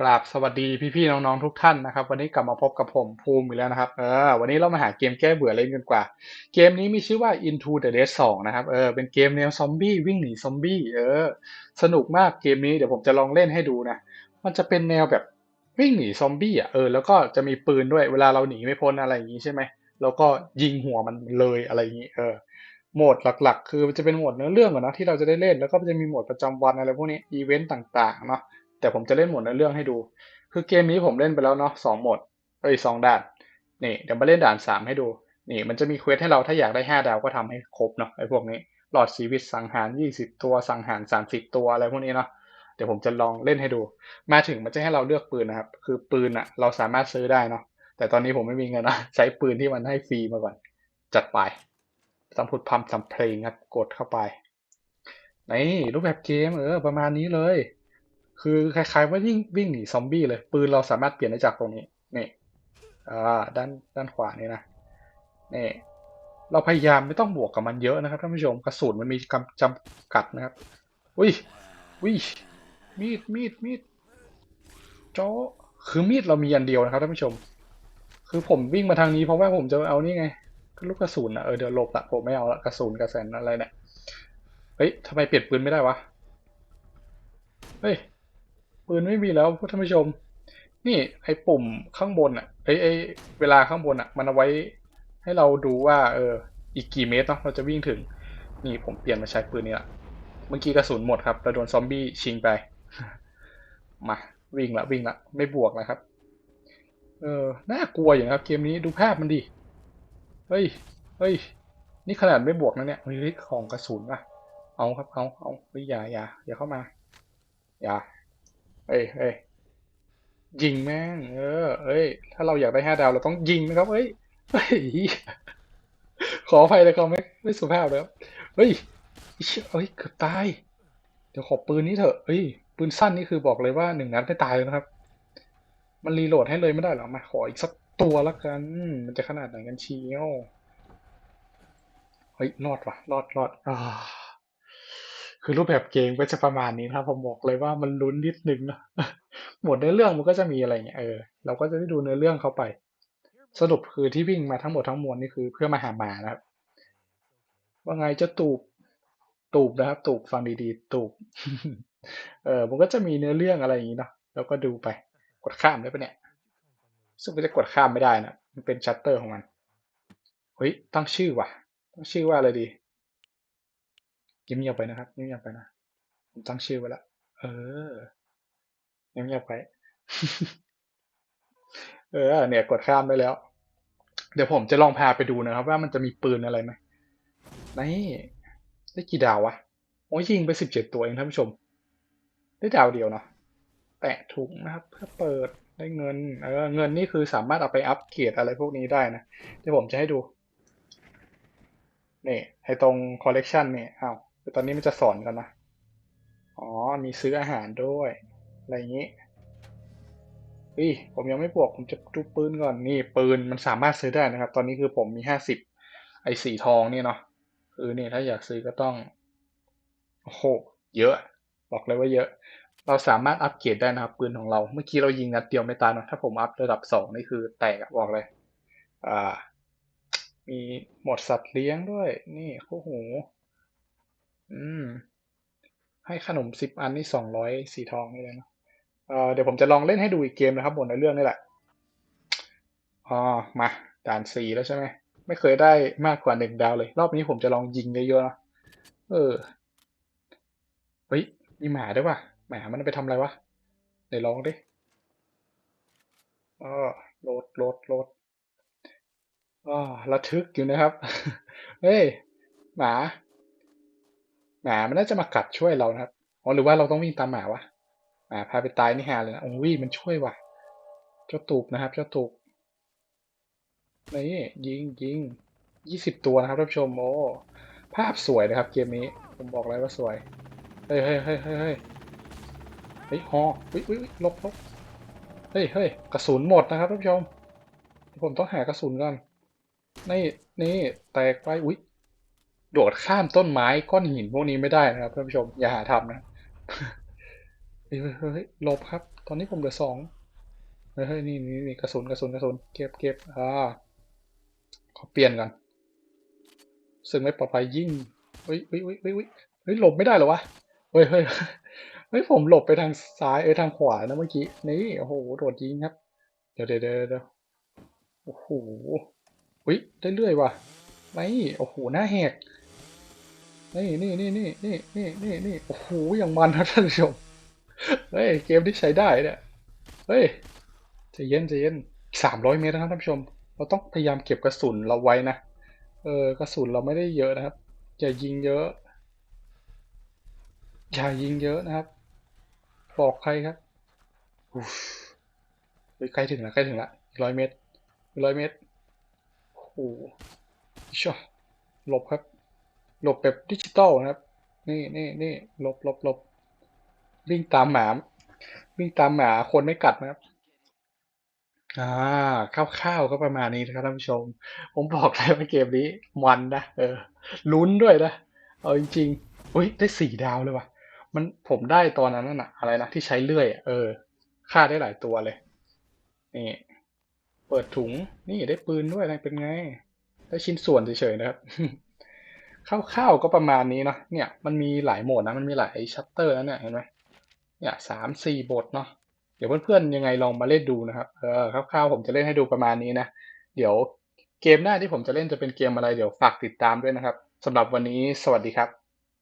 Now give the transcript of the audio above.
กราบสวัสดีพี่ๆน้องๆทุกท่านนะครับ วันนี้กลับมาพบกับผมภูมิอีกแล้วนะครับเออวันนี้เรามาหาเกมแก้เบื่อเล่นกันกว่า เกมนี้มีชื่อว่า Into the Dead 2 นะครับเออเป็นเกมแนวซอมบี้วิ่งหนีซอมบี้เออสนุกมากเกมนี้เดี๋ยวผมจะลองเล่นให้ดูนะมันจะเป็นแนวแบบวิ่งหนีซอมบี้อะเออแล้วก็จะมีปืนด้วยเวลาเราหนีไม่พ้นอะไรอย่างนี้ใช่ไหมแล้วก็ยิงหัวมันเลยอะไรอย่างนี้เออโหมดหลัก ๆ คือมันจะเป็นโหมดเนื้อเรื่องก่อนนะที่เราจะได้เล่นแล้วก็จะมีโหมดประจำวันอะไรพวกนี้อีเวนต์ต่างๆเนาะ แต่ผมจะเล่นโหมดเนื้อเรื่องให้ดู คือเกมนี้ผมเล่นไปแล้วเนาะสองโหมดเอ้ยสองด่านนี่เดี๋ยวมาเล่นด่านสามให้ดู นี่มันจะมีเควสให้เราถ้าอยากได้ห้าดาวก็ทำให้ครบเนาะไอ้พวกนี้หลอดชีวิตสังหารยี่สิบตัวสังหารสามสิบตัวอะไรพวกนี้เนาะเดี๋ยวผมจะลองเล่นให้ดู มาถึงมันจะให้เราเลือกปืนนะครับ คือปืนอะเราสามารถซื้อได้เนาะแต่ตอนนี้ผมไม่มีเงินนะใช้ปืนที่มันให้ฟรีมาก่อน จัดไปต้องพูดพัมสัมเพลงครับกดเข้าไปนี่รูปแบบเกมเออประมาณนี้เลย คือคล้ายๆว่าวิ่งวิ่งหนีซอมบี้เลย ปืนเราสามารถเปลี่ยนได้จากตรงนี้นี่อ่าด้านด้านขวานี่นะนี่เราพยายามไม่ต้องบวกกับมันเยอะนะครับท่านผู้ชมกระสุนมันมีกำจำกัดนะครับอุ้ยอุ้ยมีดมีดมีดโจ้คือมีดเรามีอันเดียวนะครับท่านผู้ชม คือผมวิ่งมาทางนี้เพราะว่าผมจะเอานี่ไงก็ลูกกระสุนอะเออเดี๋ยวหลบละผมไม่เอาละกระสุนกระแสนอะไรเนี่ยเฮ้ยทำไมเปลี่ยนปืนไม่ได้วะเฮ้ย ปืนไม่มีแล้วท่านผู้ชม นี่ไอ้ปุ่มข้างบนอะไอ้ไอ้เวลาข้างบนอะ มันเอาไว้ให้เราดูว่า เออ อีกกี่เมตรเนาะเราจะวิ่งถึง นี่ผมเปลี่ยนมาใช้ปืนนี้ละเมื่อกี้กระสุนหมดครับเราโดนซอมบี้ชิงไป มาวิ่งละวิ่งละไม่บวกนะครับ เออน่ากลัวอย่างครับ เกมนี้ดูภาพมันดิเฮ้ยเฮ้ยนี่ขนาดไม่บวกนะเนี่ยเฮ้ยของกระสุนว่ะเอาครับเอาเอาเฮ้ยอย่าอย่าอย่าเข้ามาอย่า เอ้ยเอ้ยยิงแม่ง เออ เอ้ย ถ้าเราอยากได้ห้าดาวเราต้องยิงนะครับ เอ้ยเฮ้ย ขออภัยเลยครับไม่ไม่สุภาพเลยครับ เฮ้ยเฮ้ยเกือบตาย เดี๋ยวขอปืนนี้เถอะเฮ้ย ปืนสั้นนี่คือบอกเลยว่าหนึ่งนัดไม่ตายเลยนะครับ มันรีโหลดให้เลยไม่ได้หรอ มา ขออีกสักตัวละกัน มันจะขนาดไหนกันเชียว เฮ้ย รอดว่ะ รอดรอดอ่า คือรูปแบบเกมก็จะประมาณนี้นะครับผมบอกเลยว่ามันลุ้นนิดนึงนะหมดเนื้อเรื่องมันก็จะมีอะไรเงี้ยเออเราก็จะได้ดูเนื้อเรื่องเข้าไป สรุปคือที่วิ่งมาทั้งหมดทั้งมวลนี่คือเพื่อมาหาหมานะครับ ว่าไงจะตูบตูบนะครับ ตูบฟังดีๆตูบเออมันก็จะมีเนื้อเรื่องอะไรอย่างนี้เนาะแล้วก็ดูไปกดข้ามได้ปะเนี่ยซึ่งก็จะกดข้ามไม่ได้นะมันเป็นชัตเตอร์ของมันเฮ้ยตั้งชื่อว่ะตั้งชื่อว่าอะไรดี เงียบๆไปนะครับเงียบๆไปนะผมตั้งชื่อไว้ละเออเงียบๆไปเออเนี่ยกดข้ามได้แล้ว เดี๋ยวผมจะลองพาไปดูนะครับ ว่ามันจะมีปืนอะไรไหมนี่ได้กี่ดาววะโอ้ยิงไปสิบเจ็ดตัวเองท่านผู้ชม ได้ดาวเดียวเนาะแตะถุงนะครับเพื่อเปิดได้เงินเออเงินนี่คือสามารถเอาไปอัพเกรดอะไรพวกนี้ได้นะเดี๋ยวผมจะให้ดูนี่ไอ้ตรงคอลเลกชันเนี่ยอ้า แต่ตอนนี้มันจะสอนกันนะ อ๋อ มีซื้ออาหารด้วย อะไรอย่างนี้เฮ้ยผมยังไม่บวก ผมจะดูปืนก่อน นี่ปืนมันสามารถซื้อได้นะครับ ตอนนี้คือผมมีห้าสิบไอ้สีทองนี่เนาะ คือเนี่ยถ้าอยากซื้อก็ต้อง โอ้โห เยอะ บอกเลยว่าเยอะ เราสามารถอัปเกรดได้นะครับ ปืนของเรา เมื่อกี้เรายิงนัดเดียวไม่ตายเนะถ้าผมอัพระดับสองนี่คือแตกบอกเลย อ่า มีหมดสัตว์เลี้ยงด้วย นี่โคู่หู อืม ให้ขนมสิบอันนี่สองร้อยสีทองนี่เลยนะเออเดี๋ยวผมจะลองเล่นให้ดูอีกเกมนะครับ บนในเรื่องนี่แหละอ๋อมาด่านสี่แล้วใช่ไหมไม่เคยได้มากกว่าหนึ่งดาวเลย รอบนี้ผมจะลองยิงเยอะๆนะเออเฮ้ยมีหมาด้วยว่ะหมามันไปทำอะไรวะไหนลองดิอ๋อโหลดโหลดโหลดอ๋อระทึกอยู่นะครับ เฮ้ย หมา หมามันน่าจะมากัดช่วยเรานะครับอ๋อหรือว่าเราต้องวิ่งตามหมาวะหมาพาไปตายนี่ฮาเลยนะโอ้ยมันช่วยว่ะ เจ้าตูบนะครับ เจ้าตูบนี่ยิงยิงยี่สิบตัวนะครับท่านผู้ชมโอ้ภาพสวยนะครับ เกมนี้ผมบอกเลยว่าสวย เฮ้ยเฮ้ยเฮ้ยเฮ้ยเฮ้ยเฮ้ยฮอเฮ้ยเฮ้ยลบลบเฮ้ยเฮ้ยกระสุนหมดนะครับท่านผู้ชม ผมต้องหากระสุนก่อนนี่นี่แตกไปอุ๊ย โดดข้ามต้นไม้ก้อนหินพวกนี้ไม่ได้นะครับท่านผู้ชมอย่าหาทำนะเฮ้ยเฮ้ยหลบครับ ตอนนี้ผมเหลือสองเฮ้ยเฮ้ยนี่นี่นี่กระสุนกระสุนกระสุนเก็บเก็บอ่าขอเปลี่ยนก่อนซึ่งไม่ปลอดภัยยิ่งเฮ้ยเฮ้ยเฮ้ยเฮ้ยเฮ้ยหลบไม่ได้หรอวะเฮ้ยเฮ้ยเฮ้ยผมหลบไปทางซ้ายเอ้ยทางขวานะเมื่อกี้นี่โอ้โหโดดยิงครับ เดี๋ยวเดี๋ยวเดี๋ยวเดี๋ยวโอ้โหอุ้ยได้เรื่อยว่ะไม่โอ้โหหน้าแหก นี่นี่นี่นี่นี่นี่นี่นี่โอ้โหอย่างมันครับท่านผู้ชมเฮ้ยเกมที่ใช้ได้เนี่ยเฮ้ยใจเย็นใจเย็นสามร้อยเมตรนะครับท่านผู้ชม เราต้องพยายามเก็บกระสุนเราไว้นะเออกระสุนเราไม่ได้เยอะนะครับอย่ายิงเยอะอย่ายิงเยอะนะครับบอกใครครับอุ้ยใกล้ถึงแล้วใกล้ถึงล้วร้อยเมตรร้อยเมตรโอ้โหช่อหลบครับ หลบแบบดิจิตอลนะครับ นี่นี่นี่หลบหลบหลบวิ่งตามหมาวิ่งตามหมาคนไม่กัดนะครับอ่าคร่าวๆก็ประมาณนี้นะครับท่านผู้ชม ผมบอกเลยว่าเกมนี้มันนะเออลุ้นด้วยนะเอาจริงๆอุ้ยได้สี่ดาวเลยว่ะ มันผมได้ตอนนั้นน่ะ อะไรนะที่ใช้เลื่อยเออฆ่าได้หลายตัวเลยนี่เปิดถุงนี่ได้ปืนด้วยนะเป็นไง ได้ชิ้นส่วนเฉยๆนะครับ คร่าวๆก็ประมาณนี้เนาะเนี่ยมันมีหลายโหมดนะมันมีหลายชัตเตอร์นะเนี่ยเห็นไหมเนี่ยสามสี่บทเนาะเดี๋ยวเพื่อนๆยังไงลองมาเล่นดูนะครับเออคร่าวๆผมจะเล่นให้ดูประมาณนี้นะเดี๋ยวเกมหน้าที่ผมจะเล่นจะเป็นเกมอะไรเดี๋ยวฝากติดตามด้วยนะครับสำหรับวันนี้สวัสดีครับ